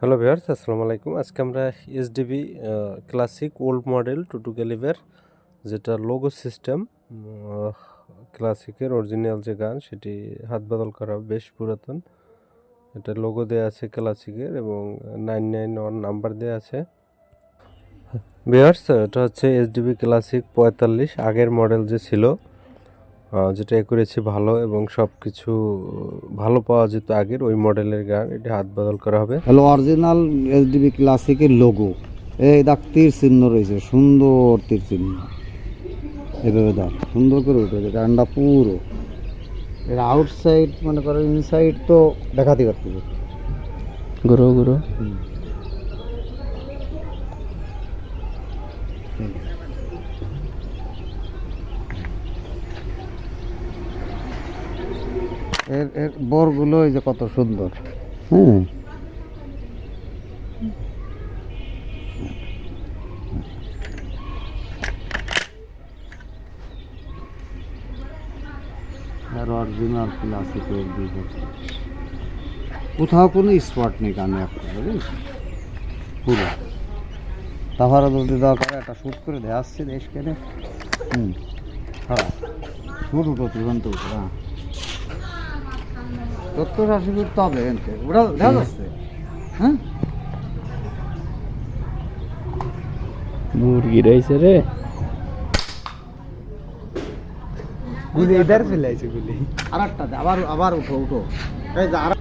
Hello viewers আসসালামু আলাইকুম। আজকে আমরা SDB classic old model two two calibre যেটা লোগো সিস্টেম ক্লাসিকের অরিজিনাল যে গান, সেটি হাত বদল করা বেশ পুরাতন। এটা লোগো দেওয়া আছে ক্লাসিকের এবং নাইন নাইন ওয়ান নাম্বার দেওয়া আছে। ভিউয়ার্স এটা হচ্ছে এসডিবি ক্লাসিক পঁয়তাল্লিশ, আগের মডেল যে ছিল। যেটা করেছি ভালো এবং সব কিছু ভালো পাওয়া যেত আগের ওই মডেলের গান এটি হাত বদল করা হবে। হ্যালো অরিজিনাল এসডিবি ক্লাসিকের লোগো এই দেখ তীর চিহ্ন রয়েছে সুন্দর তীর চিহ্ন। এভাবে দেখ সুন্দর করে উঠেছে গানটা পুরো। এর আউটসাইড মনে করো ইনসাইড তো দেখাতে পারতেছে গুরু গুরু। এর এর বরগুলো এই যে কত সুন্দর। হ্যাঁ আর অরিজিনাল বছর কোথাও কোনো স্পট নেই একটা বুঝলিস পুরো। তারপরে যদি দরকার একটা শ্যুট করে দিয়ে আসছি দেশ কেনে হুম। হ্যাঁ। শ্যুট উঠো তুরন্ত উঠো হ্যাঁ। সত্তর আশি ফুট তো হবে এনতে ওটা দেখা যাচ্ছে হ্যাঁ? মুরগি রয়েছে রে। গুলি ইধার চলে আইছে গুলি। আর একটা দে, আবার আবার উঠো উঠো। এই যে আর